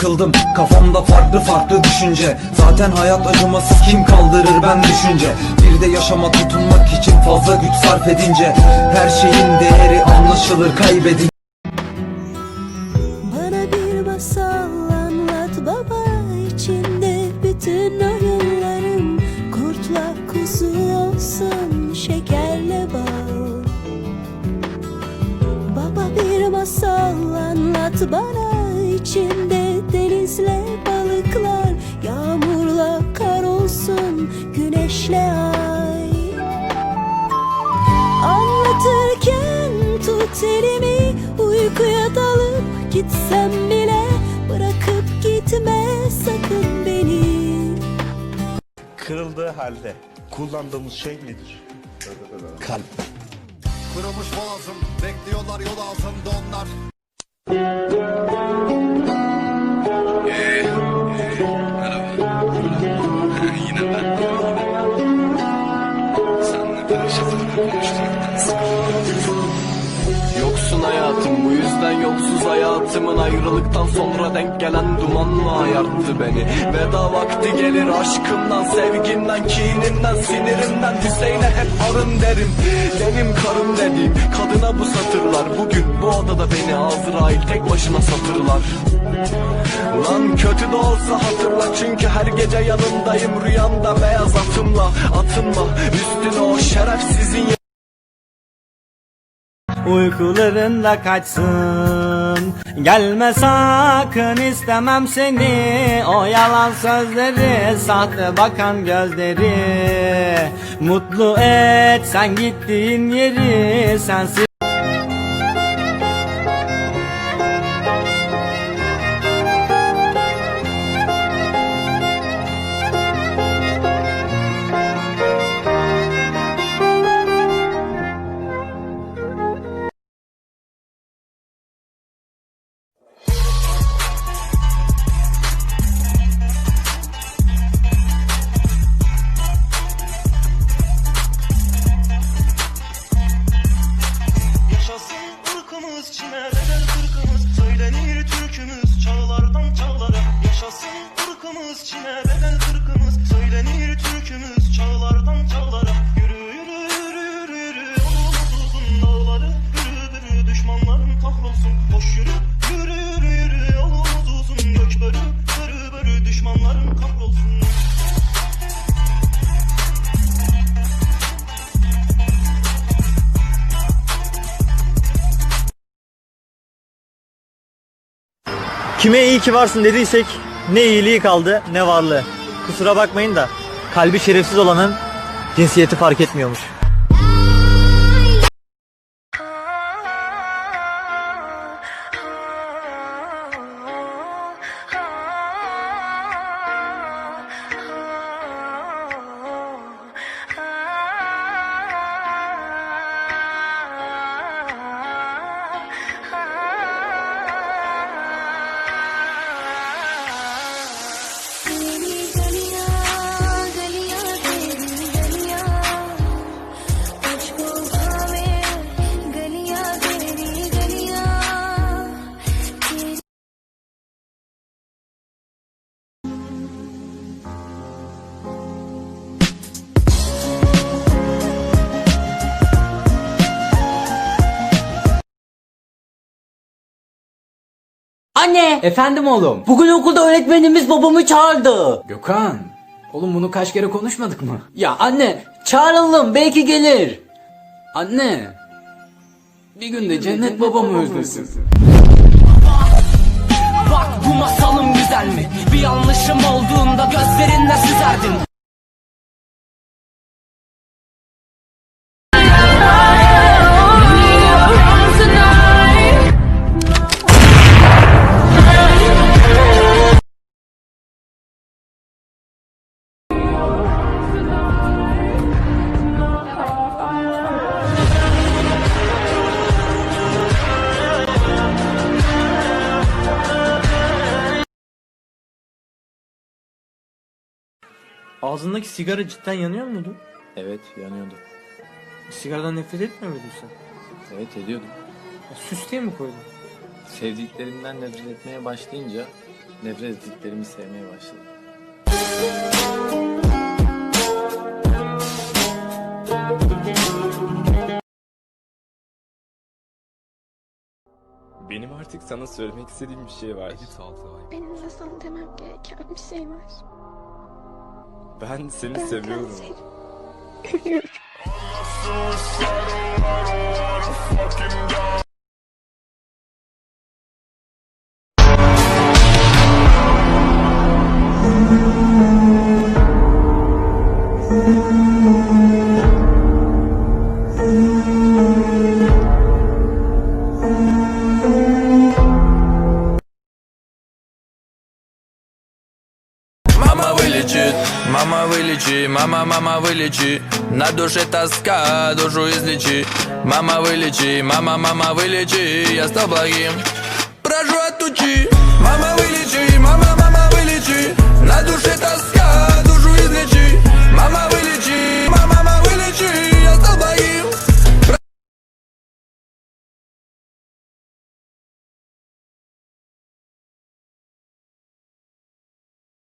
sıkıldım Kafamda farklı farklı düşünce. Zaten hayat acımasız kim kaldırır ben düşünce. Bir de yaşama tutunmak için fazla güç sarf edince. Her şeyin değeri anlaşılır kaybedince. Bana bir masal anlat baba. İçinde bütün oyunlarım. Kurtla kuzu olsun şekerle bal. Baba bir masal anlat bana güneşle ay Anlatırken tut elimi Uykuya dalıp gitsem bile Bırakıp gitme sakın beni Kırıldığı halde kullandığımız şey nedir? Kalp. Kırılmış boğazım Bekliyorlar yol altında onlar hayatım bu yüzden yolsuz hayatımın ayrılıktan sonra denk gelen dumanla ayarttı beni. Veda vakti gelir aşkımdan sevgimden kinimden sinirinden Hüseyin'e hep arın derim. Benim karım dediğim kadına bu satırlar. Bugün bu odada beni Azrail tek başına satırlar. Lan kötü de olsa hatırla çünkü her gece yanındayım rüyamda beyaz atımla Atınma üstüne o şerefsizin Uykularında kaçsın. Gelme sakın istemem seni. O yalan sözleri Sahte bakan gözleri. Mutlu et sen gittiğin yeri Sensiz Kime iyi ki varsın dediysek Ne iyiliği kaldı ne varlığı. Kusura bakmayın da Kalbi şerefsiz olanın Cinsiyeti fark etmiyormuş Anne! Efendim oğlum. Bugün okulda öğretmenimiz babamı çağırdı. Gökhan. Oğlum bunu kaç kere konuşmadık mı? Ya anne çağıralım belki gelir. Anne. Bir gün de cennet babamı özlesin. Bak bu masalım güzel mi? Bir yanlışım olduğunda gözlerinle süzerdin. Ağzındaki sigara cidden yanıyor muydu? Evet yanıyordu. Sigaradan nefret etmiyor muydun sen? Evet ediyordum. Süs diye mi koydun? Sevdiklerinden nefret etmeye başlayınca nefret ettiklerimi sevmeye başladım. Benim artık sana söylemek istediğim bir şey var. Benim de sana demem gereken bir şey var. Ben seni Ben seviyorum. seni Мама вылечи, мама, мама вылечи. На душе тоска, душу излечи. Мама вылечи, мама, мама вылечи Я стал благим. Прошу отучи, Мама вылечи, мама, мама вылечи. На душе тоска